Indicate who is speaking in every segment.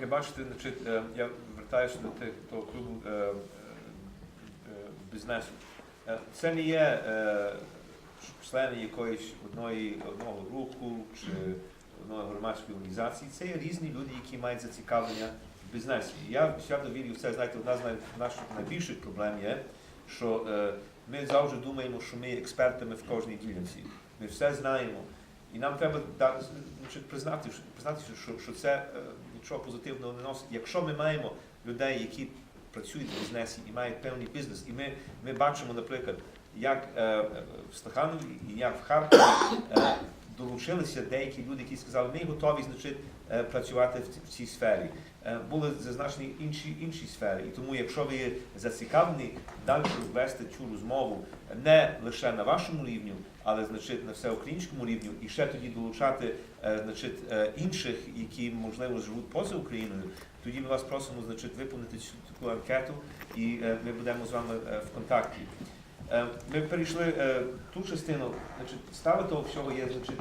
Speaker 1: Я бачите, значить, я вертаюся до тих того клубу е, е, е, бізнесу. Це не є члени якоїсь одної одного руху чи одної громадської організації. Це є різні люди, які мають зацікавлення в бізнесі. Я свято вірю в це, знаєте, одна з наших найбільших проблем є, що ми завжди думаємо, що ми експертами в кожній ділянці. Ми все знаємо. І нам треба признати, що- що, це нічого позитивного не носить. Якщо ми маємо людей, які працюють в бізнесі і мають певний бізнес, і ми, ми бачимо, наприклад, як е, е, в Стаханові і як в Харкові е, долучилися деякі люди, які сказали, ми готові значить, е, працювати в, в цій сфері. Е, Були зазначені інші, інші сфери. І тому, якщо ви зацікавлені далі вести цю розмову не лише на вашому рівні, але значить, на всеукраїнському рівні, і ще тоді долучати е, значить, е, інших, які можливо живуть поза Україною, тоді ми вас просимо значить, виповнити цю таку анкету, і е, ми будемо з вами в контакті. Ми перейшли ту частину, значить, стави того всього є значить,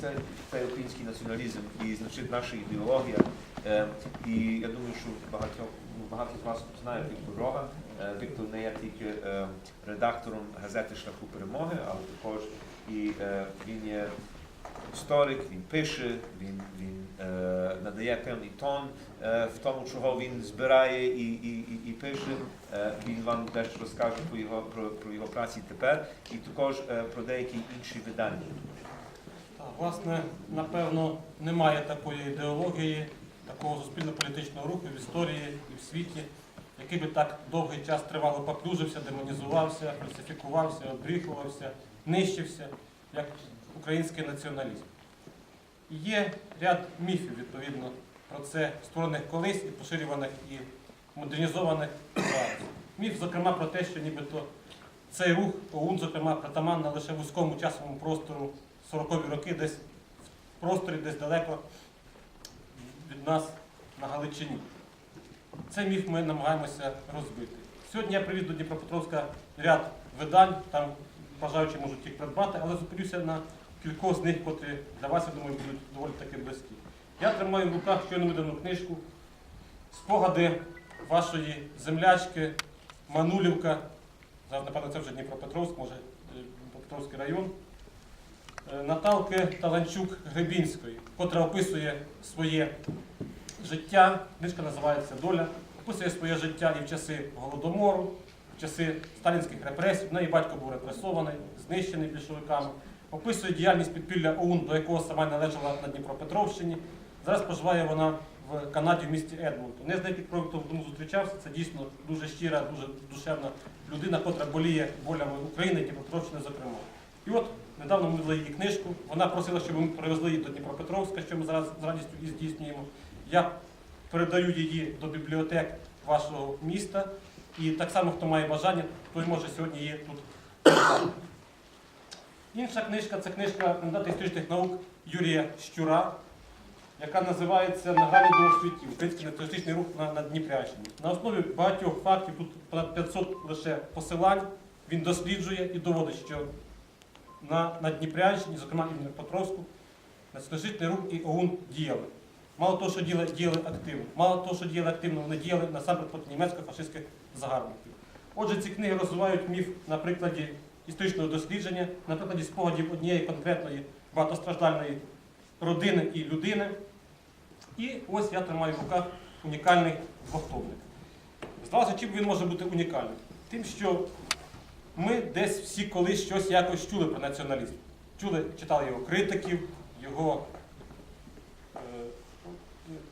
Speaker 1: це, це український націоналізм і значить, наша ідеологія. Е, І я думаю, що багато, ну, багато з вас знають Віктор. Е, Віктор не є тільки е, редактором газети Шляху перемоги, але також і е, він є історик, він пише, він, він надає певний тон в тому, чого він збирає і, і, і, і пише. Він вам теж розкаже про його, про, про його праці тепер і також про деякі інші видання.
Speaker 2: Так, власне, напевно, немає такої ідеології, такого суспільно-політичного руху в історії і в світі, який би так довгий час тривало поплюжився, демонізувався, фальсифікувався, обріхувався, нищився, як український націоналізм. І є ряд міфів, відповідно, про це, створених колись і поширюваних і модернізованих зараз. Міф, зокрема, про те, що нібито цей рух ОУН, зокрема, притаманна лише вузькому часовому простору 40-ві роки десь в просторі, десь далеко нас на Галичині. Цей міф ми намагаємося розбити. Сьогодні я привіз до Дніпропетровська ряд видань, там бажаючі можуть їх придбати, але зупинюся на кількох з них, котрі для вас, я думаю, будуть доволі таки близькі. Я тримаю в руках щойно видану книжку Спогади вашої землячки Манулівка. Зараз, напевно, це вже Дніпропетровськ, може е, Дніпропетровський район. Е, Наталки Таланчук Гребінської, котра описує своє життя. Книжка називається Доля. Описує своє життя і в часи голодомору, в часи сталінських репресій. В неї батько був репресований, знищений більшовиками. Описує діяльність підпілля ОУН, до якого сама належала на Дніпропетровщині. Зараз проживає вона в Канаді в місті Едмонтон. Я з деяких проєктів тому зустрічався. Це дійсно дуже щира, дуже душевна людина, котра боліє болями України, Дніпропетровщини, зокрема. І от недавно ми видали її книжку. Вона просила, щоб ми привезли її до Дніпропетровська, що ми зараз з радістю і здійснюємо. Я передаю її до бібліотек вашого міста. І так само, хто має бажання, той може сьогодні її тут. Інша книжка це книжка кандидата історичних наук Юрія Щура, яка називається На грані двох світів. Український націоналістичний рух на, на Дніпрянщині. На основі багатьох фактів, тут понад 500 лише посилань, він досліджує і доводить, що на, на Дніпрянщині, зокрема і в Дніпропетровську, націоналістичний рух і ОУН діяли. Мало того, що діяли, діяли активно, мало того, що діяли активно, вони діяли насамперед проти німецько-фашистських загарбників. Отже, ці книги розвивають міф на прикладі історичного дослідження, на прикладі спогадів однієї конкретної багатостраждальної родини і людини. І ось я тримаю в руках унікальний двохтомник. Здавалося, чим він може бути унікальним? Тим, що ми десь всі колись щось якось чули про націоналізм. Чули, читали його критиків, його е,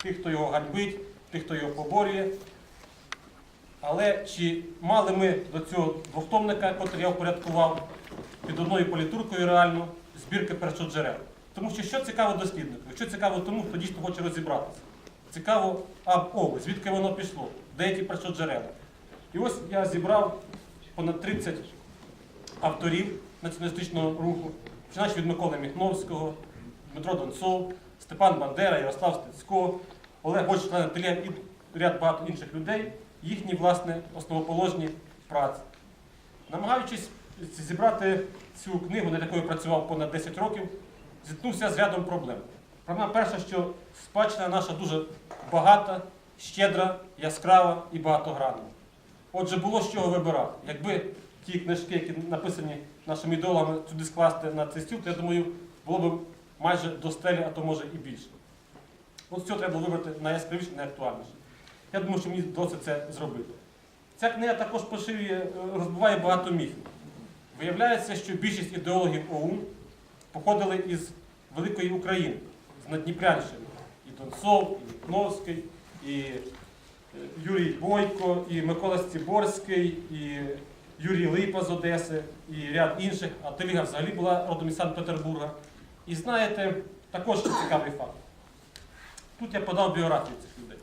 Speaker 2: тих, хто його ганьбить, тих, хто його поборює. Але чи мали ми до цього двохтомника, який я впорядкував, під одною політуркою реально збірки першоджерел? Тому що що цікаво досліднику, що цікаво тому, хто дійсно хоче розібратися. Цікаво, а о, звідки воно пішло, де ті першоджерела. І ось я зібрав понад 30 авторів націоналістичного руху, починаючи від Миколи Міхновського, Дмитро Донцов, Степан Бандера, Ярослав Стецько, Олег Гольч, член ательє і ряд багато інших людей, їхні власне основоположні праці. Намагаючись зібрати цю книгу, над якою працював понад 10 років, зіткнувся з рядом проблем. Проблема перша, що спадщина наша дуже багата, щедра, яскрава і багатогранна. Отже, було з чого вибирати. Якби ті книжки, які написані нашими ідолами, туди скласти на цей стіл, то я думаю, було б майже до стелі, а то може і більше. От з цього треба було вибрати найяскравіше, найактуальніше. Я думаю, що мені вдалося це зробити. Ця книга також поширює, е, розбиває багато міфів. Виявляється, що більшість ідеологів ОУН походили із великої України, з Надніпрянщини. І Донцов, і Ліпновський, і Юрій Бойко, і Микола Стіборський, і Юрій Липа з Одеси, і ряд інших. А Теліга взагалі була родом із Санкт-Петербурга. І знаєте, також цікавий факт. Тут я подав біографію цих людей.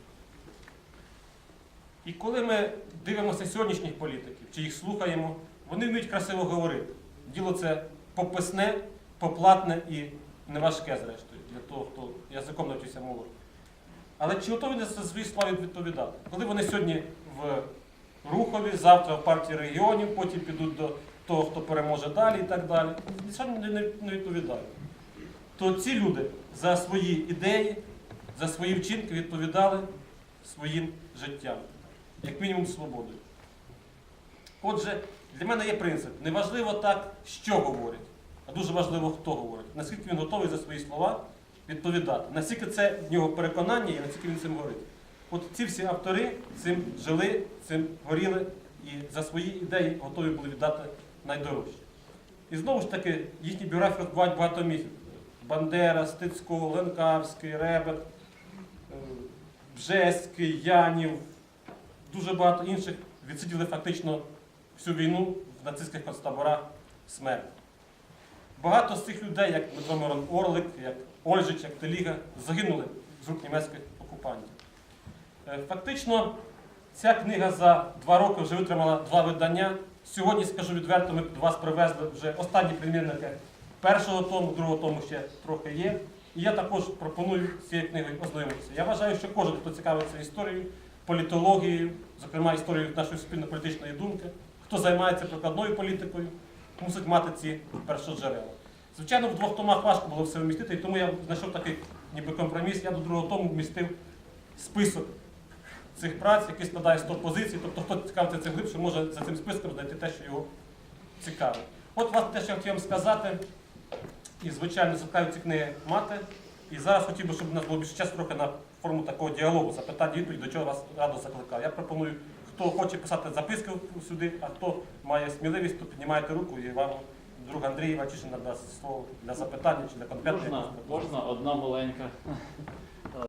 Speaker 2: І коли ми дивимося сьогоднішніх політиків, чи їх слухаємо, вони вміють красиво говорити. Діло це пописне, поплатне і неважке, зрештою, для того, хто язиком навчився мовити. Але чи готові вони за свої слова відповідати? Коли вони сьогодні в Рухові, завтра в партії регіонів, потім підуть до того, хто переможе далі і так далі, сьогодні не- відповідають. То ці люди за свої ідеї, за свої вчинки відповідали своїм життям, як мінімум свободою. Отже, для мене є принцип. Неважливо так, що говорять, а дуже важливо, хто говорить. Наскільки він готовий за свої слова відповідати. Наскільки це в нього переконання і наскільки він цим говорить. От ці всі автори цим жили, цим горіли і за свої ідеї готові були віддати найдорожче. І знову ж таки, їхні біографії розбивають багато міфів. Бандера, Стецько, Ленкавський, Ребет, е, Бжеський, Янів, дуже багато інших відсиділи фактично всю війну в нацистських концтаборах смерті. Багато з цих людей, як Дмитро Орлик, як Ольжич, як Теліга, загинули з рук німецьких окупантів. Е, Фактично, ця книга за два роки вже витримала два видання. Сьогодні, скажу відверто, ми до вас привезли вже останні примірники першого тому, другого тому ще трохи є. І я також пропоную цією книгою ознайомитися. Я вважаю, що кожен, хто цікавиться історією, політологією, зокрема історією нашої спільно-політичної думки, хто займається прикладною політикою, мусить мати ці першоджерела. Звичайно, в двох томах важко було все вмістити, і тому я знайшов такий ніби компроміс. Я до другого тому вмістив список цих праць, який складає 100 позицій. Тобто, хто цікавиться цим глибше, може за цим списком знайти те, що його цікавить. От, власне, те, що я хотів вам сказати, і, звичайно, закликаю ці книги мати. І зараз хотів би, щоб у нас було більше часу трохи на форму такого діалогу, запитання відповідь, до чого вас радо закликав. Я пропоную, хто хоче писати записки сюди, а хто має сміливість, то піднімайте руку і вам друг Андрій Вачишин надасть слово для запитання чи для конкретних.
Speaker 3: Можна, можна одна маленька.